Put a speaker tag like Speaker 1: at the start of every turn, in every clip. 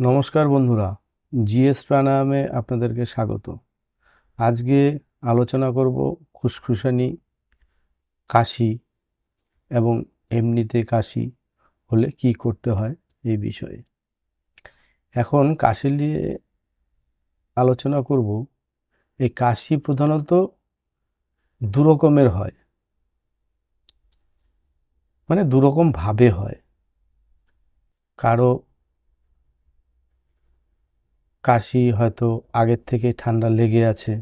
Speaker 1: নমস্কার বন্ধুরা, জিএস প্রাণায়ামে আপনাদেরকে স্বাগত। আজকে আলোচনা করব খুসখুসানি, কাশি এবং এমনিতে কাশি হলে কি করতে হয় এই বিষয়ে। এখন কাশি নিয়ে আলোচনা করব। এই কাশি প্রধানত দু রকমের হয়। মানে দুরকম ভাবে হয়। কারও কাশি হয়তো আগের থেকে ঠান্ডা লেগে আছে।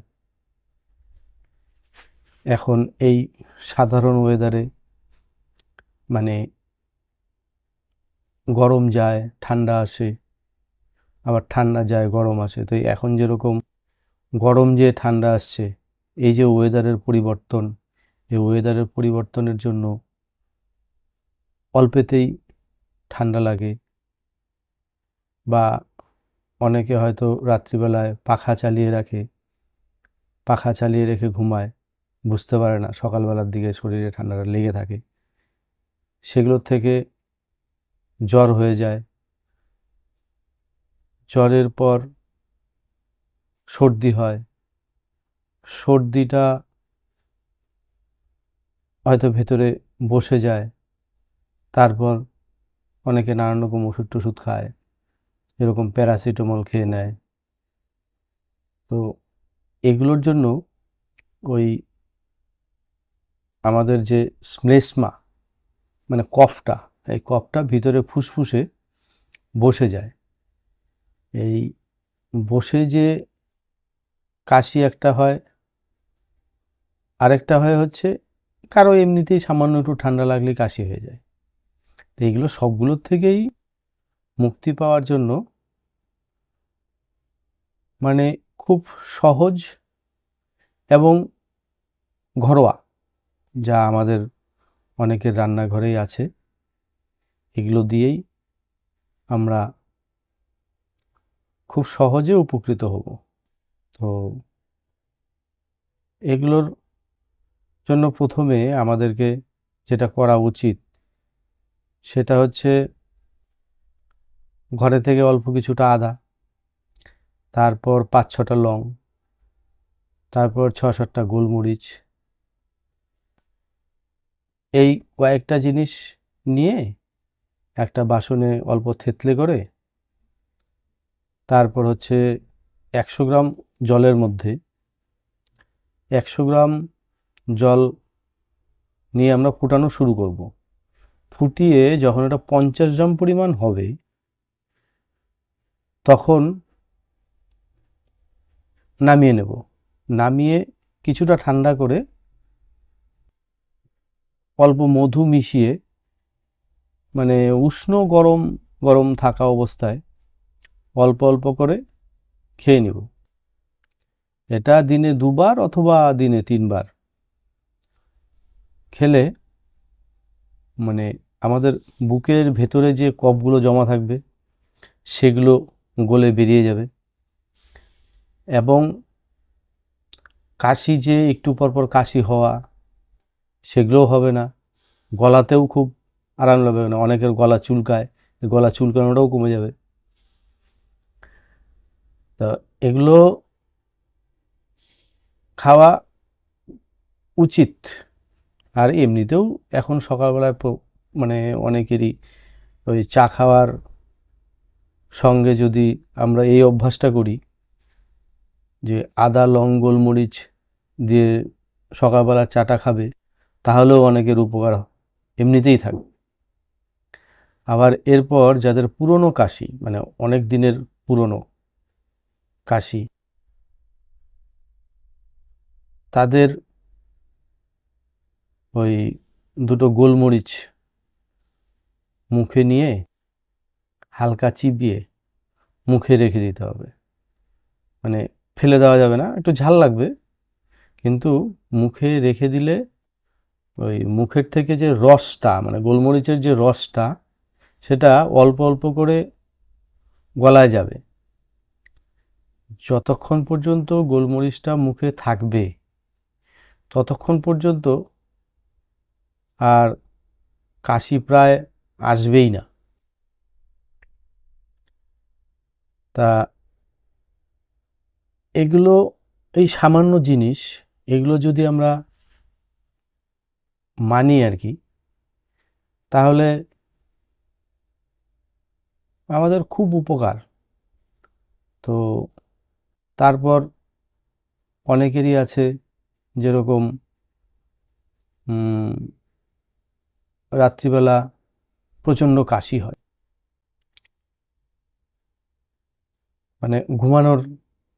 Speaker 1: এখন এই সাধারণ ওয়েদারে মানে গরম যায়, ঠান্ডা আসে, আবার ঠান্ডা যায়, গরম আসে। তো এখন যেরকম গরম যে ঠান্ডা আসছে, এই যে ওয়েদারের পরিবর্তন, এই ওয়েদারের পরিবর্তনের জন্য অল্পেতেই ঠান্ডা লাগে বা অনেকে হয়তো রাত্রিবেলায় পাখা চালিয়ে রাখে, পাখা চালিয়ে রেখে ঘুমায়, বুঝতে পারে না সকালবেলার দিকে শরীরে ঠান্ডাটা লেগে থাকে। সেগুলোর থেকে জ্বর হয়ে যায়। জ্বরের পর সর্দি হয়। সর্দিটা হয়তো ভেতরে বসে যায়। তারপর অনেকে নানান রকম ওষুধ টষুধ খায়। যেরকম প্যারাসিটামল খেয়ে নেয়। তো এগুলোর জন্য ওই আমাদের যে শ্লেষ্মা মানে কফটা, এই কফটা ভিতরে ফুসফুসে বসে যায়। এই বসে যে কাশি একটা হয়, আরেকটা হয় হচ্ছে কারও এমনিতেই সামান্য একটু ঠান্ডা লাগলে কাশি হয়ে যায়। তো এইগুলো সবগুলোর থেকেই মুক্তি পাওয়ার জন্য মানে খুব সহজ এবং ঘরোয়া যা আমাদের অনেকের রান্নাঘরেই আছে। এগুলো দিয়েই আমরা খুব সহজে উপকৃত হব। তো এগুলোর জন্য প্রথমে আমাদেরকে যেটা করা উচিত সেটা হচ্ছে ঘরে থেকে অল্প কিছুটা আদা, তারপর পাঁচ ছটা লং, তারপর ছ সাতটা গোলমরিচ, এই কয়েকটা জিনিস নিয়ে একটা বাসনে অল্প থেতলে করে, তারপর হচ্ছে একশো গ্রাম জলের মধ্যে, একশো গ্রাম জল নিয়ে আমরা ফুটানো শুরু করব। ফুটিয়ে যখন এটা পঞ্চাশ গ্রাম পরিমাণ হবে তখন নামিয়ে নেব। নামিয়ে কিছুটা ঠান্ডা করে অল্প মধু মিশিয়ে মানে উষ্ণ গরম গরম থাকা অবস্থায় অল্প অল্প করে খেয়ে নেব। এটা দিনে দুবার অথবা দিনে তিনবার। খেলে মানে আমাদের বুকের ভেতরে যে কফগুলো জমা থাকবে, সেগুলো গলে বেরিয়ে যাবে। এবং কাশি যে একটু পর পর কাশি হওয়া, সেগুলোও হবে না। গলাতেও খুব আরাম লাগবে না। অনেকের গলা চুলকায়, গলা চুলকানোটাও কমে যাবে। তা এগুলো খাওয়া উচিত। আর এমনিতেও এখন সকালবেলায় মানে অনেকেরই ওই চা খাওয়ার সঙ্গে যদি আমরা এই অভ্যাসটা করি, যে আদা, লং, গোলমরিচ দিয়ে সকালবেলা চাটা খাবে, তাহলেও অনেকের উপকার এমনিতেই থাকবে আবার এরপর যাদের পুরনো কাশি মানে অনেক দিনের পুরনো কাশি, তাদের ওই দুটো গোলমরিচ মুখে নিয়ে হালকা চিবিয়ে মুখে রেখে দিতে হবে। মানে ফেলে দেওয়া যাবে না, একটু ঝাল লাগবে। কিন্তু মুখে রেখে দিলে ওই মুখের থেকে যে রসটা মানে গোলমরিচের যে রসটা, সেটা অল্প অল্প করে গলায় যাবে। যতক্ষণ পর্যন্ত গোলমরিচটা মুখে থাকবে, ততক্ষণ পর্যন্ত আর কাশি প্রায় আসবেই না। তা এগুলো, এই সামান্য জিনিস, এগুলো যদি আমরা মানি আর কি, তাহলে আমাদের খুব উপকার। তো তারপর অনেকেরই আছে যেরকম রাত্রিবেলা প্রচণ্ড কাশি হয়। মানে ঘুমানোর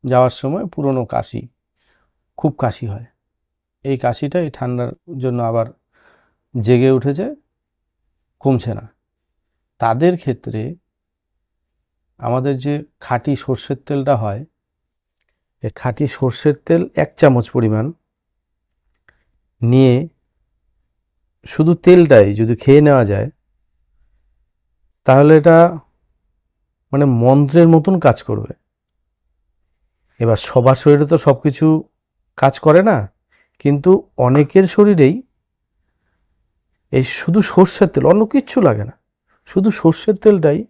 Speaker 1: যাওয়ার সময় পুরনো কাশি, খুব কাশি হয়। এই কাশিটা এই ঠান্ডার জন্য আবার জেগে উঠেছে, কমছে না। তাদের ক্ষেত্রে আমাদের যে খাঁটি সর্ষের তেলটা হয়, এই খাঁটি সর্ষের তেল এক চামচ পরিমাণ নিয়ে শুধু তেলটাই যদি খেয়ে নেওয়া যায়, তাহলে এটা মানে মন্ত্রের মতন কাজ করবে। এবার সবার শরীরে তো সব কিছু কাজ করে না, কিন্তু অনেকের শরীরেই এই শুধু সর্ষের তেল, অন্য কিচ্ছু লাগে না। শুধু সর্ষের তেলটাই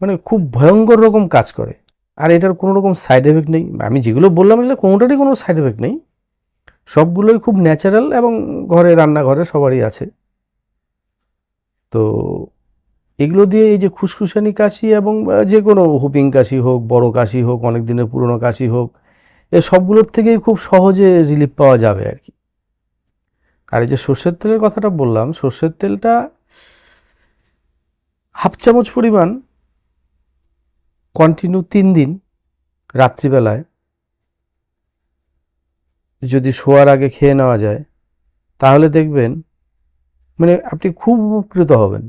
Speaker 1: মানে খুব ভয়ঙ্কর রকম কাজ করে। আর এটার কোনো রকম সাইড এফেক্ট নেই। আমি যেগুলো বললাম, এগুলো কোনোটারই কোনো সাইড এফেক্ট নেই। সবগুলোই খুব ন্যাচারাল এবং ঘরে, রান্নাঘরে সবারই আছে। তো এগুলো দিয়ে এই যে খুসখুসানি কাশি এবং যে কোনো হুপিং কাশি হোক, বড় কাশি হোক, অনেক দিনের পুরনো কাশি হোক, এ সবগুলোর থেকেই খুব সহজে রিলিফ পাওয়া যাবে আর কি। আর এই যে সর্ষের তেলের কথাটা বললাম, সর্ষের তেলটা হাফ চামচ পরিমাণ কন্টিনিউ তিন দিন রাত্রিবেলায়। যদি শোয়ার আগে খেয়ে নেওয়া যায়, তাহলে দেখবেন মানে আপনি খুব উপকৃত হবেন।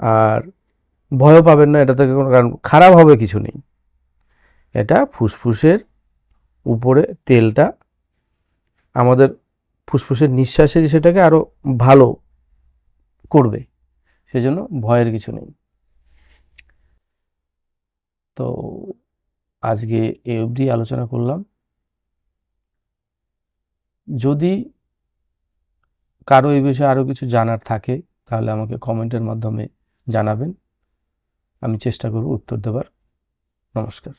Speaker 1: আর ভয়ও পাবেন না, এটা থেকে কোনো কারণ, খারাপ হবে কিছু নেই। এটা ফুসফুসের উপরে তেলটা, আমাদের ফুসফুসের নিঃশ্বাসের সেটাকে আরও ভালো করবে, সেজন্য ভয়ের কিছু নেই। তো আজকে এ অবধি আলোচনা করলাম। যদি কারও এই বিষয়ে আরও কিছু জানার থাকে, তাহলে আমাকে কমেন্টের মাধ্যমে জানাবেন। আমি চেষ্টা করব উত্তর দেবার। নমস্কার।